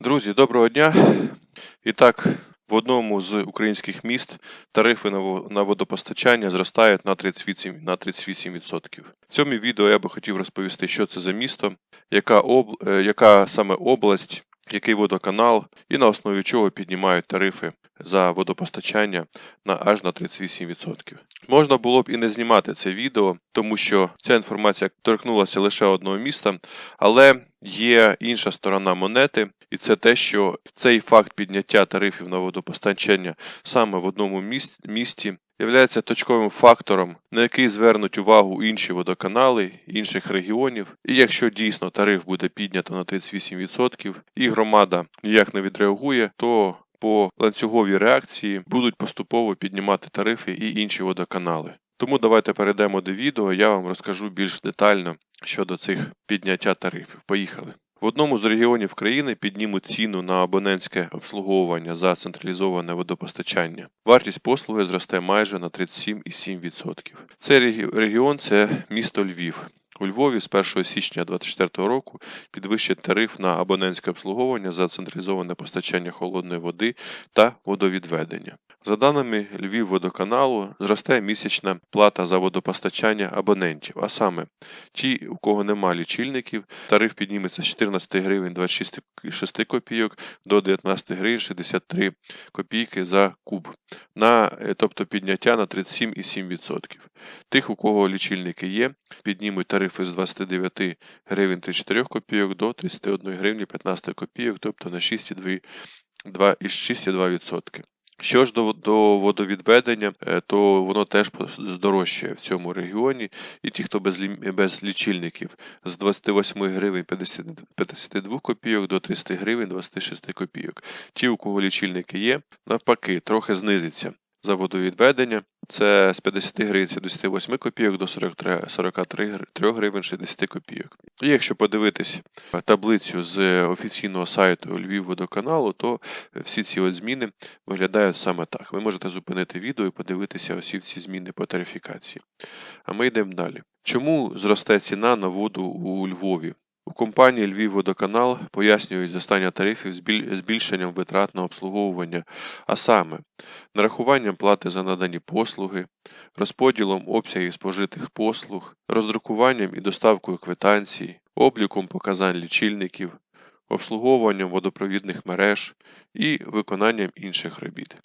Друзі, доброго дня. І так, в одному з українських міст тарифи на во- на водопостачання зростають на 38%. На 38%. В цьому відео я би хотів розповісти, що це за місто, яка, об, е, яка саме область, який водоканал і на основі чого піднімають тарифи за водопостачання на аж на 38%. Можна було б і не знімати це відео, тому що ця інформація торкнулася лише одного міста, але є інша сторона монети, і це те, що цей факт підняття тарифів на водопостачання саме в одному місті являється точковим фактором, на який звернуть увагу інші водоканали інших регіонів. І якщо дійсно тариф буде піднято на 38% і громада ніяк не відреагує, то по ланцюговій реакції будуть поступово піднімати тарифи і інші водоканали. Тому давайте перейдемо до відео, я вам розкажу більш детально щодо цих підняття тарифів. Поїхали. В одному з регіонів країни піднімуть ціну на абонентське обслуговування за централізоване водопостачання. Вартість послуги зросте майже на 37,7%. Цей регіон це місто Львів. У Львові з 1 січня 2024 року підвищать тариф на абонентське обслуговування за централізоване постачання холодної води та водовідведення. За даними Львівводоканалу, зросте місячна плата за водопостачання абонентів, а саме ті, у кого нема лічильників, тариф підніметься з 14 гривень 26 копійок до 19 гривень 63 копійки за куб, на, е, тобто підняття на 37,7%. Тих, у кого лічильники є, піднімуть тарифи з 29 гривень 34 копійок до 31 гривні 15 копійок, тобто на 6,2%. 6,2%. Що ж до, до водовідведення, е, то воно теж здорожчає в цьому регіоні, і ті, хто без, без лічильників, з 28 гривень 50 52 копійок до 30 гривень 26 копійок. Ті, у кого лічильники є, навпаки, трохи знизиться за водовідведення. Це з 50 гривень 78 копійок до 43, 43 гр- 3 гривень 60 копійок. І якщо подивитись таблицю з офіційного сайту Львівводоканалу, то всі ці от зміни виглядають саме так. Ви можете зупинити відео і подивитися усі ці зміни по тарифікації. А ми йдемо далі. Чому зросте ціна на воду у Львові? У компанії Львівводоканал пояснюють зростання тарифів збільшенням витрат на обслуговування, а саме нарахуванням плати за надані послуги, розподілом обсягів спожитих послуг, роздрукуванням і доставкою квитанцій, обліком показань лічильників, обслуговуванням водопровідних мереж і виконанням інших робіт.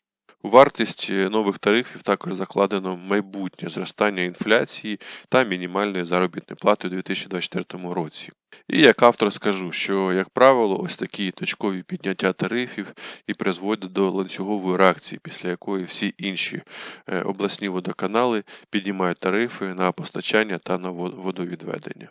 Вартість нових тарифів також закладено майбутнє зростання інфляції та мінімальної заробітної плати у 2024 році. І як автор скажу, що, як правило, ось такі точкові підняття тарифів і призводять до ланцюгової реакції, після якої всі інші е, обласні водоканали піднімають тарифи на постачання та на водовідведення.